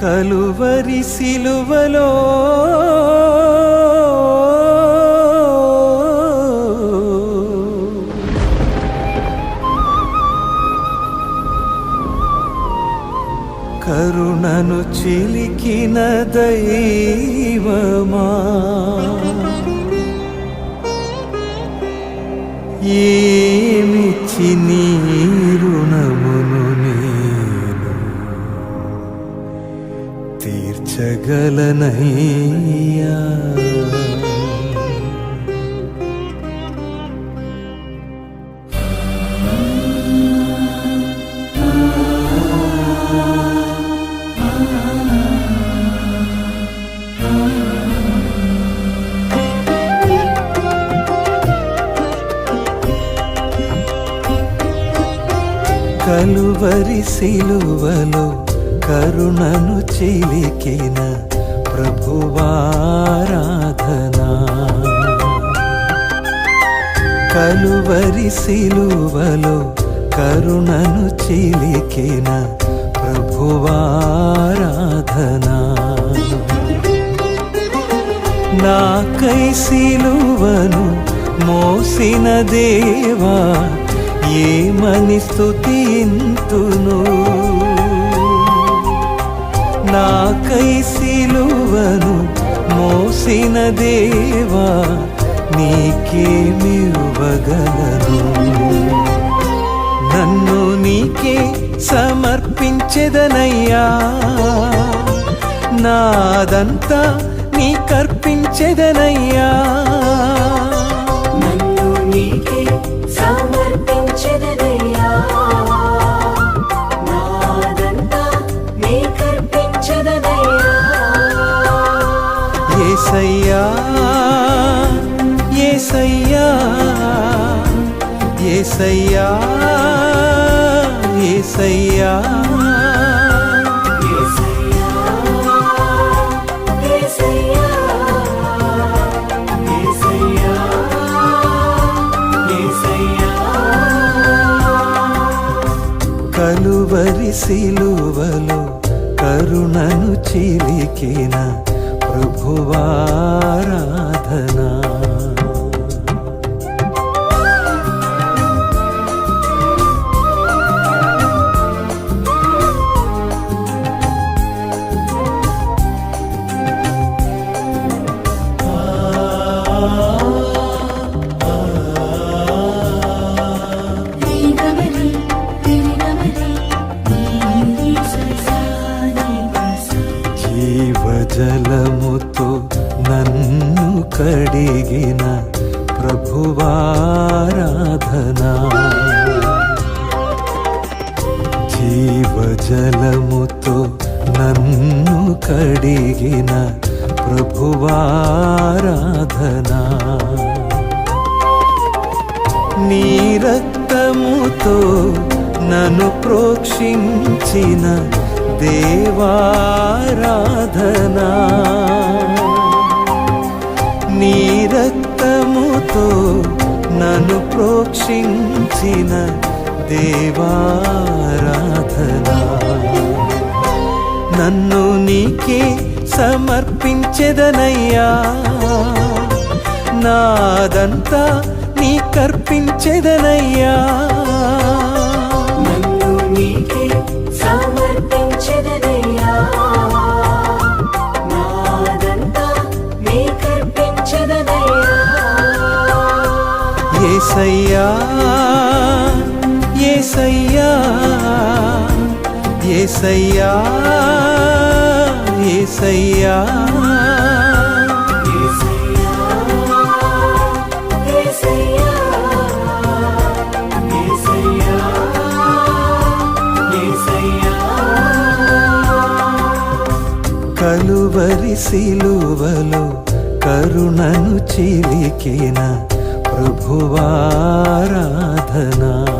కలువరి సిలువలో కరుణను చిలికిన దైవమా? ఈ తీర్చగలనయ్యా కలువరి సిలువలో కరుణను చిలికిన ప్రభువారాధనా. కలువరి సిలువలో కరుణను చిలికిన ప్రభువారాధనా. నాకై సిలువను మోసిన దేవా ఏమని స్థుతింతును నాకై సిలువను మోసిన దేవా నీకేమివ్వగలను నన్ను నీకే సమర్పించెదనయ్యా. నాదంతా నీకర్పించెదనయ్యా నన్ను ఏసయ్యా ఏసయ్యా. కలువరి సిలువలో కరుణను చిలికిన ప్రభువారాధనా. కడిగిన ప్రభువారాధన. జీవజలముతో నన్ను కడిగిన ప్రభువారాధనా. నీ రక్తముతో నన్ను ప్రోక్షించిన దేవారాధనా. ప్రోక్షించిన దేవారాధనా. నన్ను నీకే సమర్పించెదనయ్యా. నాదంతా నీ కర్పించెదనయ్యా. ఏసయ్యా ఏసయ్యా ఏసయ్యా ఏసయ్యా. కలువరి సిలువలో కరుణను చిలికిన ప్రభువారాధనా.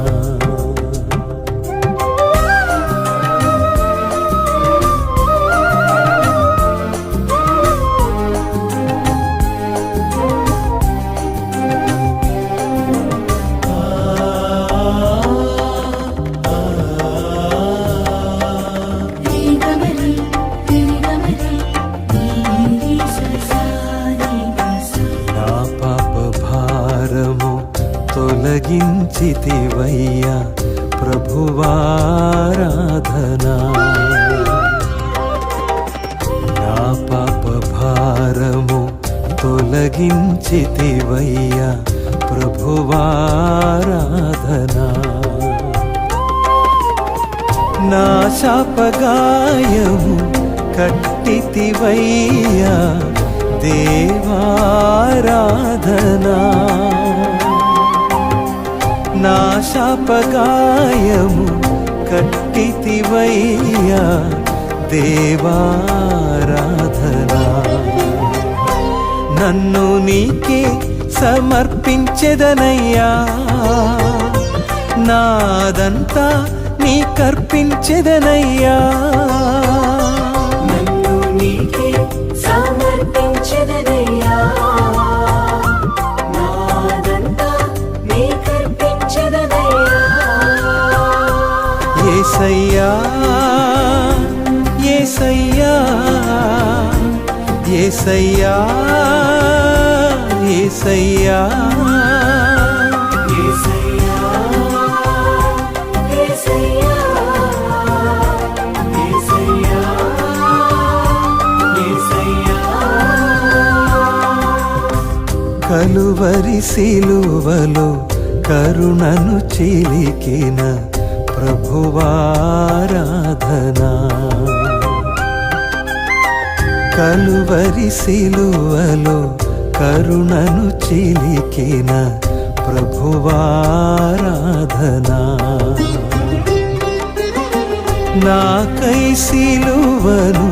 శాపగాయము కట్టితివయ్యా దేవారాధనా. నా శాపగాయము కట్టితివయ్యా దేవారాధనా. నన్ను నీకే సమర్పించెదనయ్యా. నాదంతా నీకర్పించెదనయ్యా నన్ను నీకే సమర్పించదనయ్యా. నాదంతా ఏసయ్యా యేసయ్యా కలువరి సిలువలో కరుణను చిలికిన ప్రభువారాధనా. కలువరి సిలువలో కరుణను చిలికిన ప్రభువారాధనా. నాకై సిలువను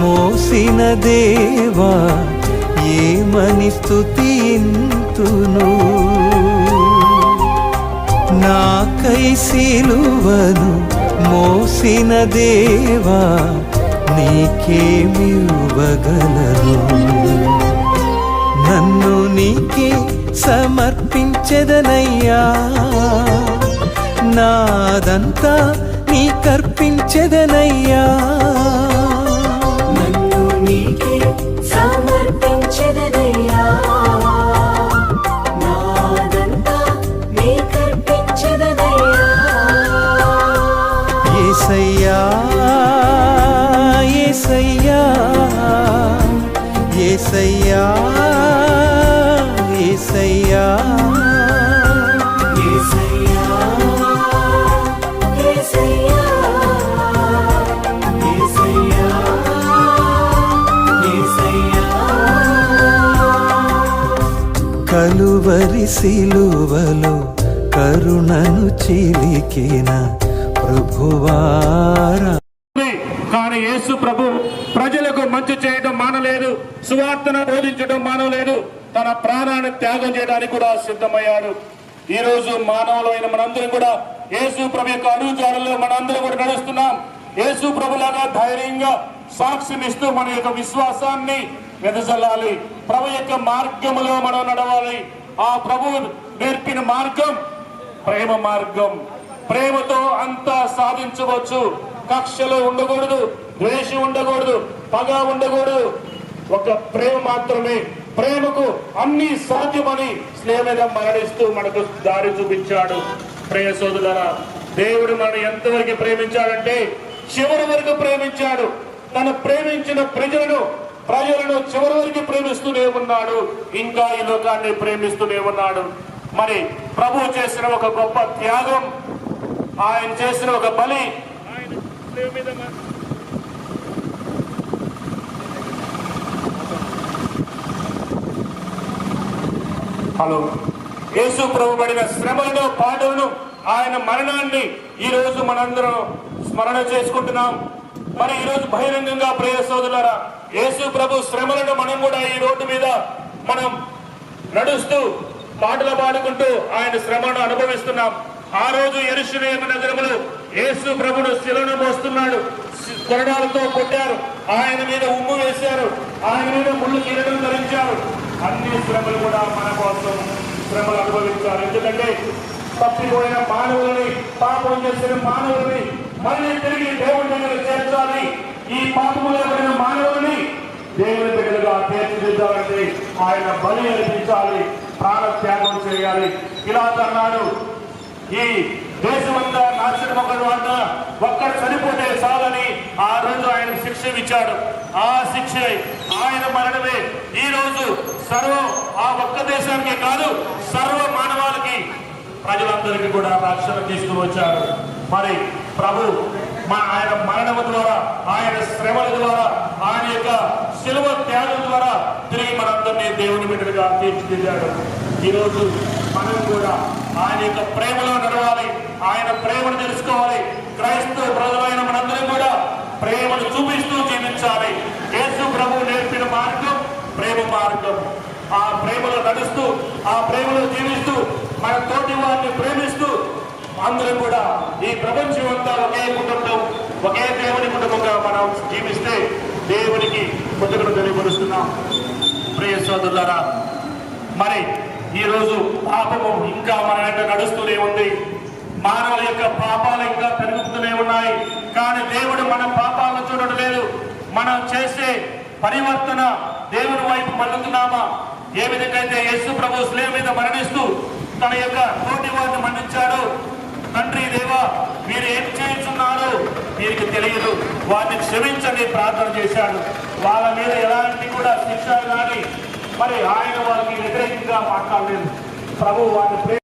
మోసిన దేవా ఏమని స్తుతింతును? నాకై సిలువను మోసిన దేవా నీకేమివ్వగలను? నన్ను నీకే సమర్పించెదనయ్యా. నాదంతా నీ కర్పించదనయ్యా. ఏసయ్యా ఏసయ్యా ఏసయ్యా ఏసయ్యా కలువరి సిలువలో కరుణను చిలికినా ప్రభువారా. కానీ యేసు ప్రభు ప్రజలకు మంచి చేయడం మానలేదు. సువార్తను బోధించడం మానలేదు. తన ప్రాణాన్ని త్యాగం చేయడానికి కూడా సిద్ధమయ్యాడు. ఈ రోజు మానవులైన మనందరం కూడా యేసు ప్రభు యొక్క అడుగుజాడల్లో మనందరం కూడా నడుస్తున్నాం. యేసు ప్రభులాగా ధైర్యంగా సాక్షినిస్తూ మన యొక్క విశ్వాసాన్ని వెదజల్లాలి. ప్రభు యొక్క మార్గములో మనం నడవాలి. ఆ ప్రభు నేర్పిన మార్గం ప్రేమ మార్గం. ప్రేమతో అంతా సాధించవచ్చు. కక్షలో ఉండకూడదు ద్వేషం ఉండకూడదు పగ ఉండకూడదు. ఒక ప్రేమ మాత్రమే. ప్రేమకు అన్ని సాధ్యమని స్నేహంగా మరణిస్తూ మనకు దారి చూపించాడు. ప్రేమ దేవుడు మనం ఎంతవరకు ప్రేమించాడంటే చివరి వరకు ప్రేమించాడు. తను ప్రేమించిన ప్రజలను ప్రజలను చివరి వరకు ప్రేమిస్తూనే ఉన్నాడు. ఇంకా ఈ లోకాన్ని ప్రేమిస్తూనే ఉన్నాడు. మరి ప్రభు చేసిన ఒక గొప్ప త్యాగం ఆయన చేసిన ఒక బలి హలో. యేసు ప్రభు పడిన శ్రమలను పాటలను ఆయన మరణాన్ని ఈ రోజు మనందరం స్మరణ చేసుకుంటున్నాం. మరి ఈ రోజు బహిరంగంగా ప్రియ సోదరులారా యేసు ప్రభు శ్రమలను మనం కూడా ఈ రోడ్డు మీద మనం నడుస్తూ పాటలు పాడుకుంటూ ఆయన శ్రమను అనుభవిస్తున్నాం. ఆ రోజు ఎరుషులేమ నగరములు యేసు ప్రభుడు శిలను మోస్తున్నాడు. కొరడాలతో కొట్టారు. ఆయన మీద ఉమ్ము వేశారు. ఆయన మీద ముళ్ళు కిరీటం ధరించారు. అన్ని శ్రమలు కూడా మన కోసం శ్రమలు అనుభవించారు. ఎందుకంటే తప్పిపోయిన మానవులని పాపం చేసిన మానవులని మళ్ళీ తిరిగి దేవుడి దగ్గర చేర్చాలి. ఈ పాపములో పడిన మానవులని దేవుని బిడ్డలుగా తీర్చిదిద్దాలంటే ఆయన బలి అనిపించాలి ప్రాణ త్యాగం చేయాలి. ఇలా అన్నాడు. ఈ దేశమంతా నాశనం ఒకడు అన్న ఒక్కడు చనిపోతే చాలని ఆ రోజు ఆయన శిక్ష ఇచ్చాడు. ఆ శిక్ష ఆయన మరణమే. ఈ రోజు సర్వం ఆ ఒక్క దేశానికి కాదు సర్వ మానవాళికి ప్రజలందరికీ కూడా రక్షణ తీసుకుని వచ్చారు. మరి ప్రభు మా ఆయన మరణము ద్వారా ఆయన శ్రమల ద్వారా యొక్క శిలువ త్యాగం ద్వారా తిరిగి మనందరినీ దేవుని బిడ్డలుగా తీర్చిదిద్దాడు. ఈరోజు మనం కూడా ఆయన యొక్క ప్రేమలో నడవాలి ఆయన ప్రేమను తెలుసుకోవాలి. క్రైస్తవ ప్రజలైన మనందరం కూడా ప్రేమను చూపిస్తూ జీవించాలి. యేసు ప్రభు నేర్పిన మార్గం ప్రేమ మార్గం. ఆ ప్రేమలో నడుస్తూ ఆ ప్రేమలో జీవిస్తూ మన తోటి వారిని ప్రేమిస్తూ అందరం కూడా ఈ ప్రపంచం అంతా ఒకే కుటుంబం ఒకే దేవుని కుటుంబంగా మనం జీవిస్తే దేవునికి పొద్దుకును తెలియపరుస్తున్నాం. ప్రియ సోదరులారా మరి ఈరోజు పాపము ఇంకా మన వెంట నడుస్తూనే ఉంది. మానవుల యొక్క పాపాలు ఇంకా పెరుగుతూనే ఉన్నాయి. కానీ దేవుడు మన పాపాలను చూడడం లేదు మనం చేసే పరివర్తన దేవుని వైపు మళ్ళుతున్నామా? ఏ విధంగా అయితే యేసు ప్రభు స్లేవ్ మీద మరణిస్తూ తన యొక్క తోటి వారిని మరణించాడు తండ్రి దేవా దీనికి తెలియదు. వారిని క్షమించండి ప్రార్థన చేశాడు. వాళ్ళ మీద ఎలాంటి కూడా శిక్ష కానీ మరి ఆయన వారికి వ్యతిరేకంగా మాట్లాడలేదు. ప్రభు వారిని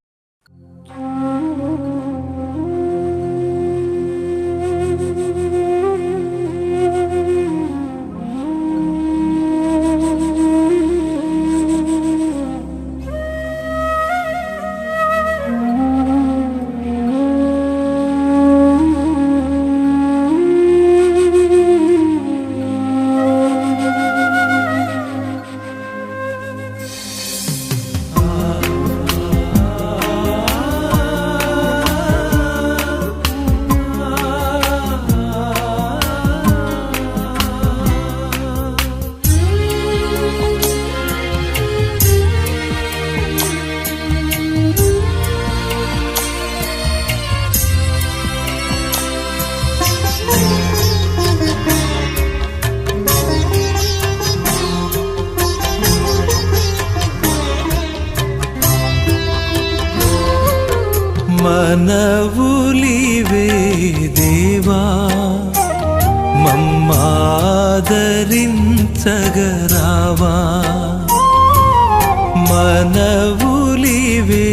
మనవులివే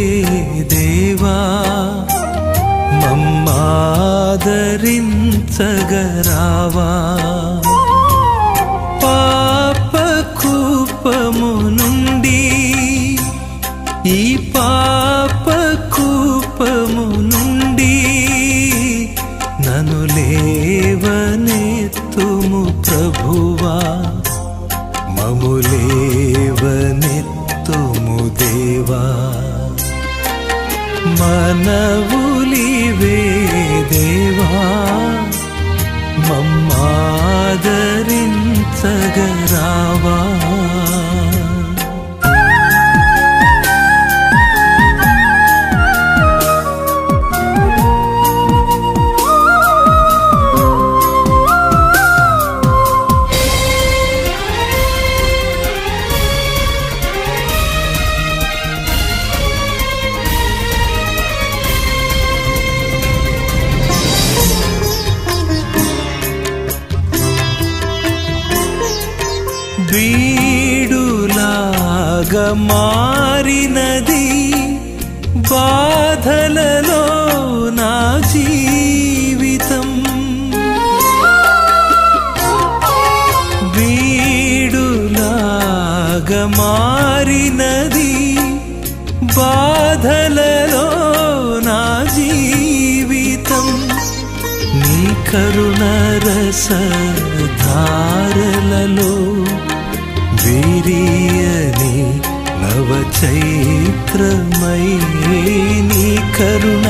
దేవా మమ్మాదరించగరావా. పాపకూపము నుండి ఈ పాపకూపము నుండి నను లేవనెత్తుము ప్రభువా. మములే మనవులివే మారినది బాధలలో నా జీవితం. వీడులాగా మారినది బాధలలో నా జీవితం. నీ కరుణ రస ధారలలో వీరియని నవ నీ కరుణ